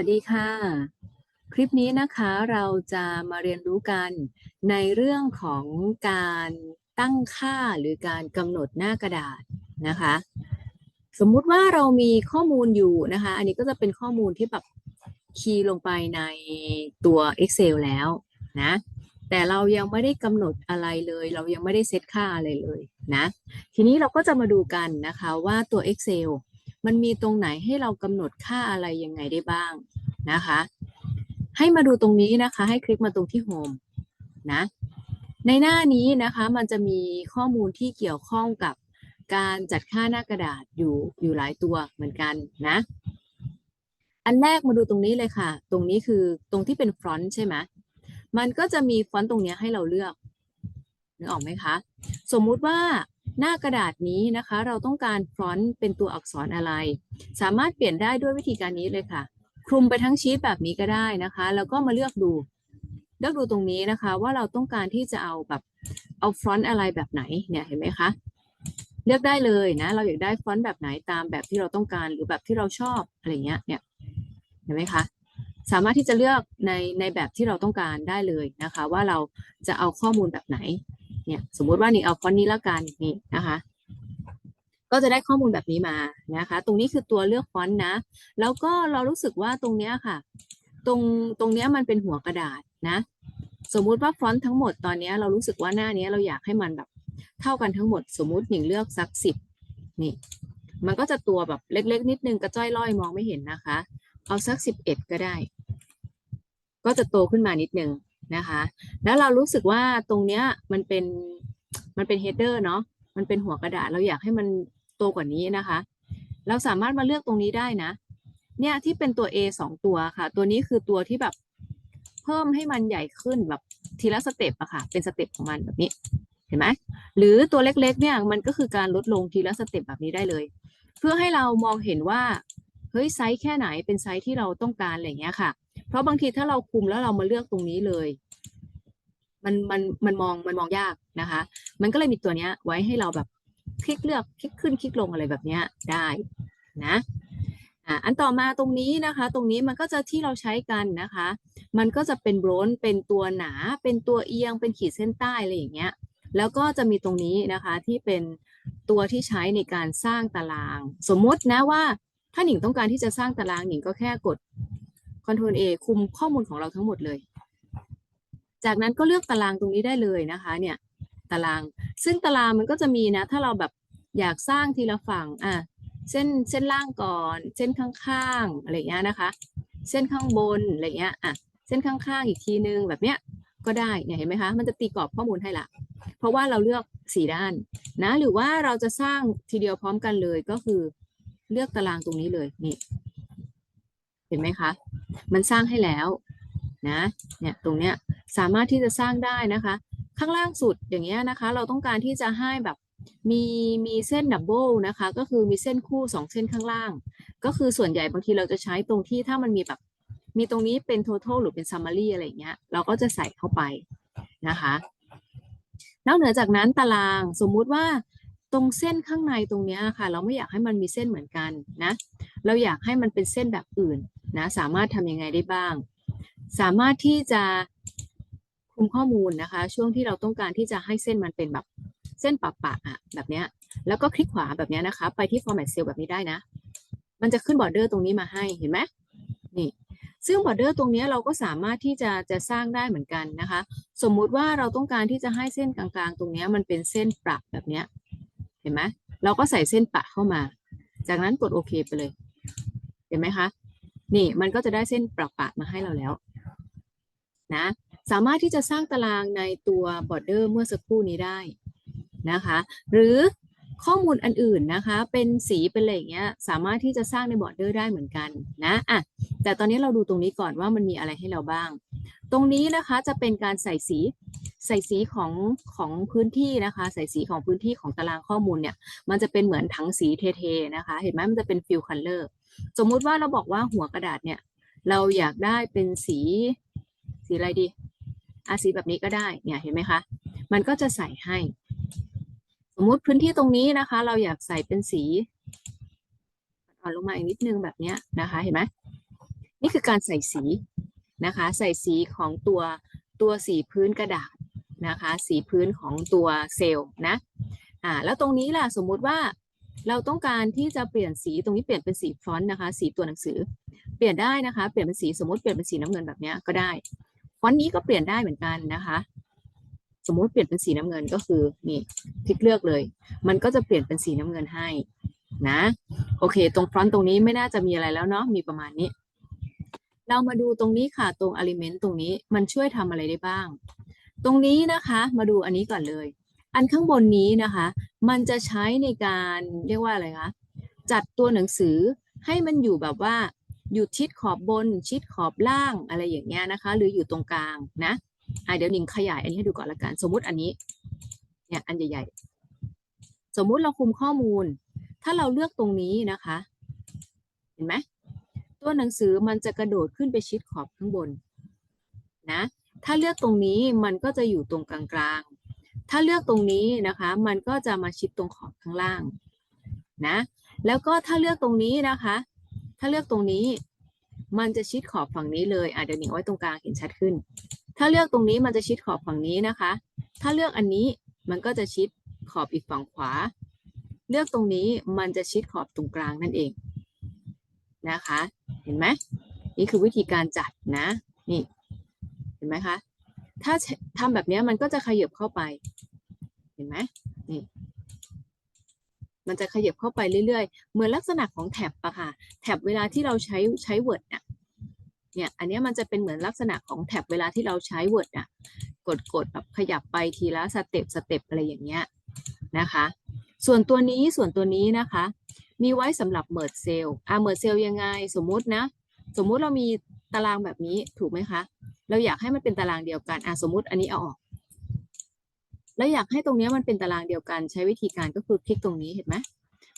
วัสดีค่ะ คลิปนี้นะคะเราจะมาเรียนรู้กันในเรื่องของการตั้งค่าหรือการกำหนดหน้ากระดาษนะคะ สมมุติว่าเรามีข้อมูลอยู่นะคะ อันนี้ก็จะเป็นข้อมูลที่แบบคีย์ลงไปในตัว Excel แล้วนะแต่เรายังไม่ได้กำหนดอะไรเลย เรายังไม่ได้เซตค่าอะไรเลยนะ ทีนี้เราก็จะมาดูกันนะคะว่าตัว Excel มันมีตรงไหนให้เรากำหนดค่าอะไรยังไงได้บ้างนะคะ ให้มาดูตรงนี้นะคะ ให้คลิกมาตรงที่ Home นะ ในหน้านี้นะคะมันจะมีข้อมูลที่เกี่ยวข้องกับการจัดค่าหน้ากระดาษอยู่อยู่หลายตัวเหมือนกันนะ อันแรกมาดูตรงนี้เลยค่ะ ตรงนี้คือตรงที่เป็นฟรอนต์ใช่ไหมมันก็จะมีฟอนต์ตรงนี้ให้เราเลือกนึกออกไหมคะ สมมุติว่า หน้ากระดาษนี้นะคะ เราต้องการฟอนต์เป็นตัวอักษรอะไร สามารถเปลี่ยนได้ด้วยวิธีการนี้เลยค่ะ คลุมไปทั้งชีตแบบนี้ก็ได้นะคะ แล้วก็มาเลือกดู เลือกดูตรงนี้นะคะ ว่าเราต้องการที่จะเอาแบบเอาฟอนต์อะไรแบบไหนเนี่ยเห็นไหมคะเลือกได้เลยนะ เราอยากได้ฟอนต์แบบไหนตามแบบที่เราต้องการหรือแบบที่เราชอบอะไรเงี้ยเนี่ยเห็นไหมคะสามารถที่จะเลือกในในแบบที่เราต้องการได้เลยนะคะ ว่าเราจะเอาข้อมูลแบบไหน เนี่ยสมมุติว่านี่เอาฟอนต์นี้แล้วกันนี่นะคะ ก็จะได้ข้อมูลแบบนี้มานะคะ ตรงนี้คือตัวเลือกฟอนต์นะ แล้วก็เรารู้สึกว่าตรงเนี้ยค่ะ ตรงตรงเนี้ยมันเป็นหัวกระดาษนะ สมมุติว่าฟอนต์ทั้งหมดตอนเนี้ยเรารู้สึกว่าหน้าเนี้ยเราอยากให้มันแบบเท่ากันทั้งหมด สมมุติหนิงเลือกสักสิบนี่ มันก็จะตัวแบบเล็ก ๆ นิดนึงกระจ้อยล่อยมองไม่เห็นนะคะ เอาสักสิบเอ็ดก็ได้ ก็จะโตขึ้นมานิดนึง นะคะ แล้วเรารู้สึกว่าตรงเนี้ยมันเป็นมันเป็นเฮดเดอร์เนาะมันเป็นหัวกระดาษเราอยากให้มันโตกว่านี้นะคะ เราสามารถมาเลือกตรงนี้ได้นะ เนี่ยที่เป็นตัว A สองตัวค่ะ ตัวนี้คือตัวที่แบบเพิ่มให้มันใหญ่ขึ้นแบบทีละสเต็ปอะค่ะ เป็นสเต็ปของมันแบบนี้เห็นไหมหรือตัวเล็กๆเนี่ยมันก็คือการลดลงทีละสเต็ปแบบนี้ได้เลย เพื่อให้เรามองเห็นว่าเฮ้ยไซส์แค่ไหนเป็นไซส์ที่เราต้องการอะไรเงี้ยค่ะ เพราะบางทีถ้าเราคุมแล้วเรามาเลือกตรงนี้เลย มันมันมันมองมันมองยากนะคะ มันก็เลยมีตัวเนี้ยไว้ให้เราแบบคลิกเลือกคลิกขึ้นคลิกลงอะไรแบบเนี้ยได้นะอ่าอันต่อมาตรงนี้นะคะ ตรงนี้มันก็จะที่เราใช้กันนะคะ มันก็จะเป็นโบรนเป็นตัวหนา เป็นตัวเอียง เป็นขีดเส้นใต้อะไรอย่างเงี้ย แล้วก็จะมีตรงนี้นะคะที่เป็นตัวที่ใช้ในการสร้างตาราง สมมตินะว่า ถ้าหนิงต้องการที่จะสร้างตารางหนิงก็แค่กด Ctrl A คุมข้อมูลของเราทั้งหมดเลย จากนั้นก็เลือกตารางตรงนี้ได้เลยนะคะเนี่ยตาราง ซึ่งตารางมันก็จะมีนะ ถ้าเราแบบอยากสร้างทีละฝั่งอะเส้นเส้นล่างก่อน เส้นข้างๆอะไรเงี้ยนะคะ เส้นข้างบนอะไรเงี้ยอะเส้นข้างๆอีกทีนึงแบบเนี้ยก็ได้เนี่ยเห็นไหมคะ มันจะตีกรอบข้อมูลให้ละ เพราะว่าเราเลือกสี่ด้านนะ หรือว่าเราจะสร้างทีเดียวพร้อมกันเลยก็คือเลือกตารางตรงนี้เลยนี่ เห็นไหมคะ มันสร้างให้แล้วนะเนี่ยตรงเนี้ยสามารถที่จะสร้างได้นะคะ ข้างล่างสุดอย่างเงี้ยนะคะ เราต้องการที่จะให้แบบมีมีเส้นดับเบิลนะคะ ก็คือมีเส้นคู่สองเส้นข้างล่าง ก็คือส่วนใหญ่บางทีเราจะใช้ตรงที่ถ้ามันมีแบบมีตรงนี้เป็น total หรือเป็น summary อะไรเงี้ย เราก็จะใส่เข้าไปนะคะ นอกเหนือจากนั้นตารางสมมุติว่าตรงเส้นข้างในตรงเนี้ยค่ะ เราไม่อยากให้มันมีเส้นเหมือนกันนะ เราอยากให้มันเป็นเส้นแบบอื่น นะสามารถทำยังไงได้บ้าง สามารถที่จะคุมข้อมูลนะคะ ช่วงที่เราต้องการที่จะให้เส้นมันเป็นแบบเส้นปะปะๆอะแบบเนี้ยแล้วก็คลิกขวาแบบเนี้ยนะคะ ไปที่ format cell แบบนี้ได้นะ มันจะขึ้นบอร์เดอร์ตรงนี้มาให้เห็นไหมนี่ซึ่งบอร์เดอร์ตรงนี้เราก็สามารถที่จะจะสร้างได้เหมือนกันนะคะ สมมุติว่าเราต้องการที่จะให้เส้นกลางๆ ตรงเนี้ยมันเป็นเส้นประแบบเนี้ยเห็นไหมเราก็ใส่เส้นปะเข้ามา จากนั้นกดโอเคไปเลย เห็นไหมคะ นี่มันก็จะได้เส้นประปะมาให้เราแล้วนะสามารถที่จะสร้างตารางในตัวบอร์เดอร์เมื่อสักครู่นี้ได้นะคะหรือข้อมูลอันอื่นนะคะ เป็นสีเป็นอะไรอย่างเงี้ยสามารถที่จะสร้างในบอร์เดอร์ได้เหมือนกันนะอะแต่ตอนนี้เราดูตรงนี้ก่อนว่ามันมีอะไรให้เราบ้าง ตรงนี้นะคะจะเป็นการใส่สีใส่สีของของพื้นที่นะคะ ใส่สีของพื้นที่ของตารางข้อมูลเนี่ย มันจะเป็นเหมือนถังสีเทๆนะคะ เห็นไหมมันจะเป็นฟิลคัลเลอร์ สมมุติว่าเราบอกว่าหัวกระดาษเนี่ย เราอยากได้เป็นสีสีอะไรดีอาสีแบบนี้ก็ได้เนี่ยเห็นไหมคะ มันก็จะใส่ให้ สมมุติพื้นที่ตรงนี้นะคะ เราอยากใส่เป็นสีอ่อนลงมาอีกนิดนึงแบบเนี้ยนะคะ เห็นไหมนี่คือการใส่สีนะคะ ใส่สีของตัวตัวสีพื้นกระดาษนะคะ สีพื้นของตัวเซลล์นะอ่าแล้วตรงนี้ล่ะสมมุติว่า เราต้องการที่จะเปลี่ยนสีตรงนี้เปลี่ยนเป็นสีฟอนต์นะคะ สีตัวหนังสือ เปลี่ยนได้นะคะ เปลี่ยนเป็นสีสมมติเปลี่ยนเป็นสีน้ำเงินแบบนี้ก็ได้ฟอนต์นี้ก็เปลี่ยนได้เหมือนกันนะคะ สมมติเปลี่ยนเป็นสีน้ำเงินก็คือนี่คลิกเลือกเลย มันก็จะเปลี่ยนเป็นสีน้ำเงินให้นะ โอเค ตรงฟอนต์ตรงนี้ไม่น่าจะมีอะไรแล้วเนาะมีประมาณนี้ เรามาดูตรงนี้ค่ะตรง element ตรงนี้มันช่วยทำอะไรได้บ้าง ตรงนี้นะคะ มาดูอันนี้ก่อนเลย อันข้างบนนี้นะคะ มันจะใช้ในการเรียกว่าอะไรคะจัดตัวหนังสือให้มันอยู่แบบว่าอยู่ชิดขอบบน ชิดขอบล่างอะไรอย่างเงี้ยนะคะ หรืออยู่ตรงกลางนะอะเดี๋ยวหนิงขยายอันนี้ให้ดูก่อนละกัน สมมุติอันนี้เนี่ยอันใหญ่ๆ สมมุติเราคุมข้อมูล ถ้าเราเลือกตรงนี้นะคะ เห็นไหมตัวหนังสือมันจะกระโดดขึ้นไปชิดขอบข้างบนนะถ้าเลือกตรงนี้มันก็จะอยู่ตรงกลาง ถ้าเลือกตรงนี้นะคะ มันก็จะมาชิดตรงขอบข้างล่างนะ แล้วก็ถ้าเลือกตรงนี้นะคะ ถ้าเลือกตรงนี้ มันจะชิดขอบฝั่งนี้เลยอะเดี๋ยวหนิงไว้ตรงกลางเห็นชัดขึ้น ถ้าเลือกตรงนี้มันจะชิดขอบฝั่งนี้นะคะ ถ้าเลือกอันนี้มันก็จะชิดขอบอีกฝั่งขวา เลือกตรงนี้มันจะชิดขอบตรงกลางนั่นเองนะคะ เห็นไหมนี่คือวิธีการจัดนะ นี่ เห็นไหมคะ ถ้าทำแบบนี้มันก็จะขยับเข้าไป เห็นไหมนี่มันจะขยับเข้าไปเรื่อยๆ เหมือนลักษณะของแท็บอะค่ะ แท็บเวลาที่เราใช้ใช้ Word เนี่ยเนี่ย อันนี้มันจะเป็นเหมือนลักษณะของแท็บเวลาที่เราใช้ Word อะกดกดแบบขยับไปทีละสเต็ปสเต็ปอะไรอย่างเงี้ยนะคะ ส่วนตัวนี้ส่วนตัวนี้นะคะ มีไว้สำหรับเมิร์ดเซลอะเมิร์ดเซลยังไง สมมุตินะ สมมุติเรามีตารางแบบนี้ถูกไหมคะ เราอยากให้มันเป็นตารางเดียวกันอะสมมุติอันนี้เอาออก แล้วอยากให้ตรงนี้มันเป็นตารางเดียวกันใช้วิธีการก็คือคลิกตรงนี้เห็นไหม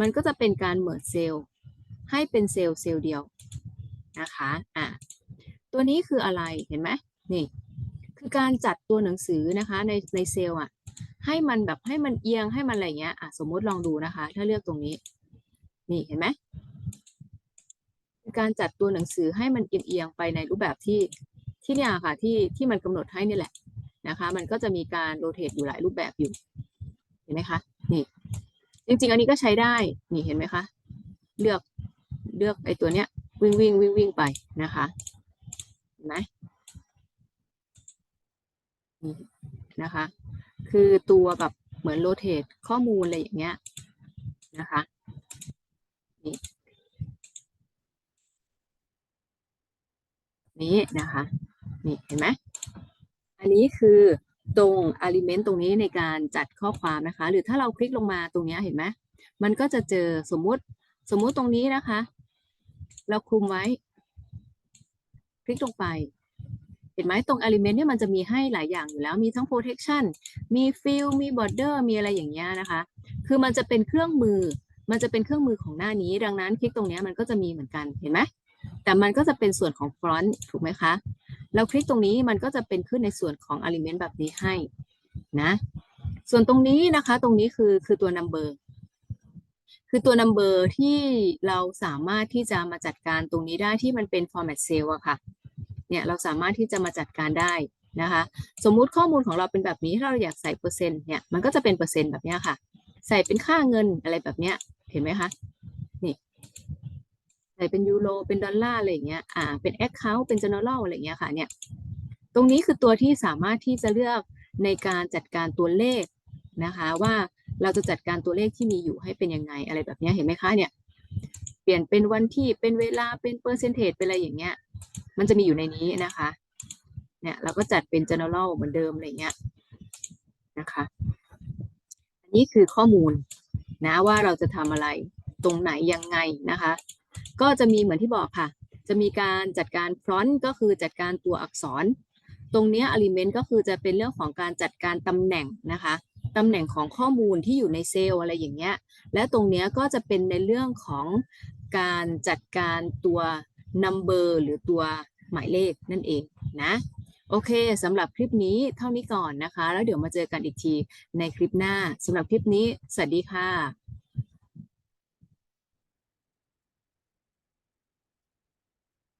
มันก็จะเป็นการเหมิร์ดเซลให้เป็นเซลล์เซลล์เดียวนะคะอะตัวนี้คืออะไรเห็นไหมนี่คือการจัดตัวหนังสือนะคะในในเซลล์อะให้มันแบบให้มันเอียงให้มันอะไรเงี้ยอะสมมุติลองดูนะคะ ถ้าเลือกตรงนี้ นี่เห็นไหมการจัดตัวหนังสือให้มันเอียงๆไปในรูปแบบที่ ที่เนี่ยค่ะที่ที่มันกำหนดให้นี่แหละนะคะ มันก็จะมีการโรเตทอยู่หลายรูปแบบอยู่ เห็นไหมคะนี่จริงๆ อันนี้ก็ใช้ได้นี่เห็นไหมคะ เลือกเลือกไอ้ตัวเนี้ย วิ่งวิ่งวิ่งวิ่งไปนะคะเห็นไหมนี่นะคะ คือตัวแบบเหมือนโรเตทข้อมูลอะไรอย่างเงี้ยนะคะนี่นี้นะคะ นี่เห็นไหมอันนี้คือตรง element ตรงนี้ในการจัดข้อความนะคะ หรือถ้าเราคลิกลงมาตรงนี้เห็นไหมมันก็จะเจอสมมุติสมมุติตรงนี้นะคะ เราคลุมไว้ คลิกลงไป เห็นไหมตรง element เนี่ยมันจะมีให้หลายอย่างอยู่แล้วมีทั้ง protection มี fill มี border มีอะไรอย่างเงี้ยนะคะ คือมันจะเป็นเครื่องมือ มันจะเป็นเครื่องมือของหน้านี้ ดังนั้นคลิกตรงนี้มันก็จะมีเหมือนกันเห็นไหมแต่มันก็จะเป็นส่วนของ front ถูกไหมคะ เราคลิกตรงนี้มันก็จะเป็นขึ้นในส่วนของ element แบบนี้ให้นะส่วนตรงนี้นะคะตรงนี้คือคือตัว number คือตัว number ที่เราสามารถที่จะมาจัดการตรงนี้ได้ที่มันเป็น format cell อะค่ะเนี่ยเราสามารถที่จะมาจัดการได้นะคะ สมมุติข้อมูลของเราเป็นแบบนี้ถ้าเราอยากใส่เปอร์เซ็นต์เนี่ยมันก็จะเป็นเปอร์เซ็นต์แบบนี้ค่ะ ใส่เป็นค่าเงินอะไรแบบเนี้ยเห็นไหมคะ นี่ใส่เป็นยูโรเป็นดอลลาร์อะไรอย่างเงี้ยอ่าเป็นแอคเคาท์เป็น general อะไรอย่างเงี้ยค่ะเนี่ยตรงนี้คือตัวที่สามารถที่จะเลือกในการจัดการตัวเลขนะคะว่าเราจะจัดการตัวเลขที่มีอยู่ให้เป็นยังไงอะไรแบบนี้เห็นไหมคะเนี่ยเปลี่ยนเป็นวันที่เป็นเวลาเป็นเปอร์เซนเทจเป็นอะไรอย่างเงี้ยมันจะมีอยู่ในนี้นะคะเนี่ยเราก็จัดเป็น general เหมือนเดิมอะไรเงี้ยนะคะอันนี้คือข้อมูลนะว่าเราจะทำอะไรตรงไหนยังไงนะคะ ก็จะมีเหมือนที่บอกค่ะ จะมีการจัดการฟรอนต์ก็คือจัดการตัวอักษร ตรงนี้ element ก็คือจะเป็นเรื่องของการจัดการตำแหน่งนะคะตำแหน่งของข้อมูลที่อยู่ในเซลล์อะไรอย่างเงี้ย และตรงนี้ก็จะเป็นในเรื่องของการจัดการตัว number หรือตัวหมายเลขนั่นเองนะ โอเคสำหรับคลิปนี้เท่านี้ก่อนนะคะ แล้วเดี๋ยวมาเจอกันอีกทีในคลิปหน้าสำหรับคลิปนี้ สวัสดีค่ะ